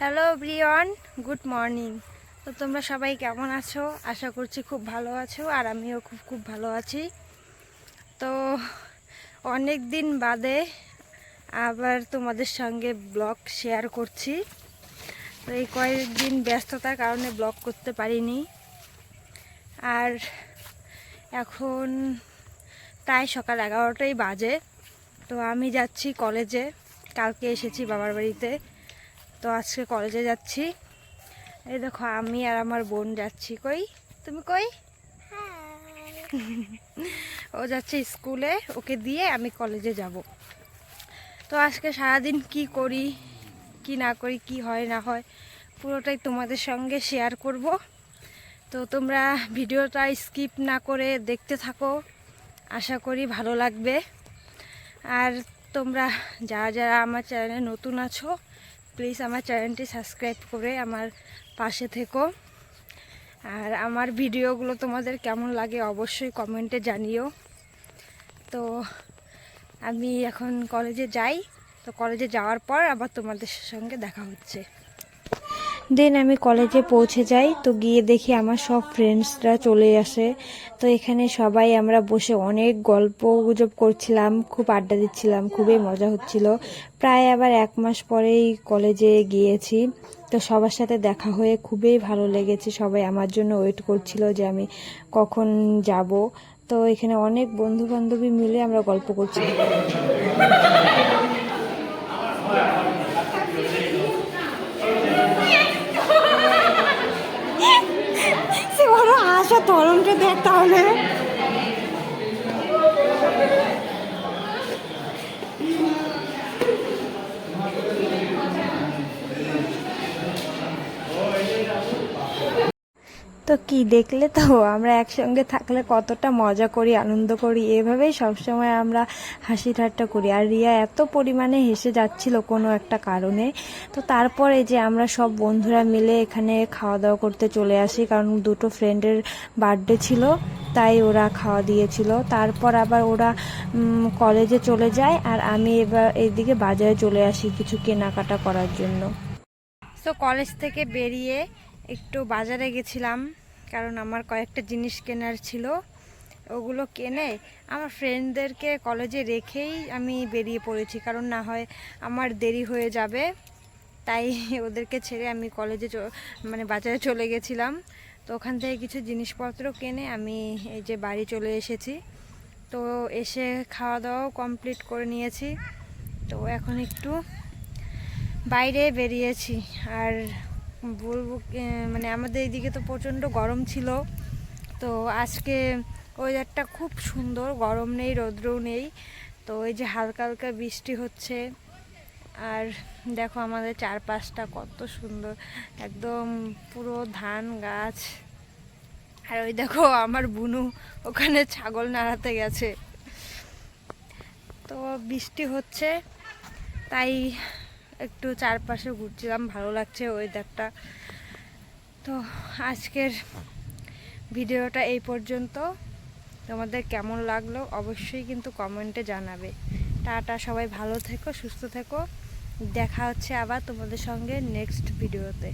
Hello Brian good morning তো তোমরা সবাই কেমন আছো? আশা করছি খুব ভালো আছো, আর আমিও খুব খুব ভালো আছি। তো অনেক দিন বাদে আবার তোমাদের সঙ্গে ব্লগ শেয়ার করছি। তো এই কয়েকদিন ব্যস্ততার কারণে ব্লগ করতে পারিনি। আর এখন প্রায় সকাল এগারোটাই বাজে। তো আমি যাচ্ছি কলেজে। কালকে এসেছি বাবার বাড়িতে। তো আজকে কলেজে যাচ্ছি। এই দেখো, আমি আর আমার বোন যাচ্ছি। কই? তুমি কই? ও যাচ্ছে স্কুলে। ওকে দিয়ে আমি কলেজে যাব। তো আজকে সারাদিন কি করি, কি না করি, কি হয়, না হয়, পুরোটাই তোমাদের সঙ্গে শেয়ার করব। তো তোমরা ভিডিওটা স্কিপ না করে দেখতে থাকো। আশা করি ভালো লাগবে। আর তোমরা যারা যারা আমার চ্যানেলে নতুন আছো প্লিজ আমার চ্যানেলটি সাবস্ক্রাইব করে আমার পাশে থেকো। আর আমার ভিডিওগুলো তোমাদের কেমন লাগে অবশ্যই কমেন্টে জানিও। তো আমি এখন কলেজে যাই। তো কলেজে যাওয়ার পর আবার তোমাদের সঙ্গে দেখা হচ্ছে। দেন আমি কলেজে পৌঁছে যাই। তো গিয়ে দেখি আমার সব ফ্রেন্ডসরা চলে আসে। তো এখানে সবাই আমরা বসে অনেক গল্প গুজব করছিলাম, খুব আড্ডা দিচ্ছিলাম, খুবই মজা হচ্ছিল। প্রায় আবার এক মাস পরেই কলেজে গিয়েছি। তো সবার সাথে দেখা হয়ে খুবই ভালো লেগেছে। সবাই আমার জন্য ওয়েট করছিল যে আমি কখন যাব। তো এখানে অনেক বন্ধু বান্ধবী মিলে আমরা গল্প করছিলাম detalhe. তো কি দেখলে তো? আমরা একসঙ্গে থাকলে কতটা মজা করি, আনন্দ করি, এভাবেই সবসময় আমরা হাসি ঠাট্টা করি। আর রিয়া এত পরিমাণে হেসে যাচ্ছিল কোনো একটা কারণে। তো তারপরে যে আমরা সব বন্ধুরা মিলে এখানে খাওয়া দাওয়া করতে চলে আসি, কারণ দুটো ফ্রেন্ডের বার্থডে ছিল, তাই ওরা খাওয়া দিয়েছিল। তারপর আবার ওরা কলেজে চলে যায়, আর আমি এবার এদিকে বাজারে চলে আসি কিছু কেনাকাটা করার জন্য। তো কলেজ থেকে বেরিয়ে একটু বাজারে গেছিলাম, কারণ আমার কয়েকটা জিনিস কেনার ছিল। ওগুলো কেনে আমার ফ্রেন্ডদেরকে কলেজে রেখেই আমি বেরিয়ে পড়েছি, কারণ না হয় আমার দেরি হয়ে যাবে। তাই ওদেরকে ছেড়ে আমি কলেজে মানে বাজারে চলে গেছিলাম। তো ওখান থেকে কিছু জিনিসপত্র কেনে আমি এই যে বাড়ি চলে এসেছি। তো এসে খাওয়া দাওয়াও কমপ্লিট করে নিয়েছি। তো এখন একটু বাইরে বেরিয়েছি। আর বলব মানে আমাদের এইদিকে তো প্রচণ্ড গরম ছিল। তো আজকে ওয়েদারটা খুব সুন্দর, গরম নেই, রৌদ্রও নেই। তো ওই যে হালকা হালকা বৃষ্টি হচ্ছে। আর দেখো আমাদের চারপাশটা কত সুন্দর, একদম পুরো ধান গাছ। আর ওই দেখো আমার বুনু ওখানে ছাগল নাড়াতে গেছে। তো বৃষ্টি হচ্ছে, তাই একটু চারপাশে ঘুরছিলাম, ভালো লাগছে ওয়েদারটা তো আজকের ভিডিওটা এই পর্যন্ত। তোমাদের কেমন লাগল অবশ্যই কিন্তু কমেন্টে জানাবে। টাটা, সবাই ভালো থেকো, সুস্থ থেকো। দেখা হচ্ছে আবার তোমাদের সঙ্গে নেক্সট ভিডিওতে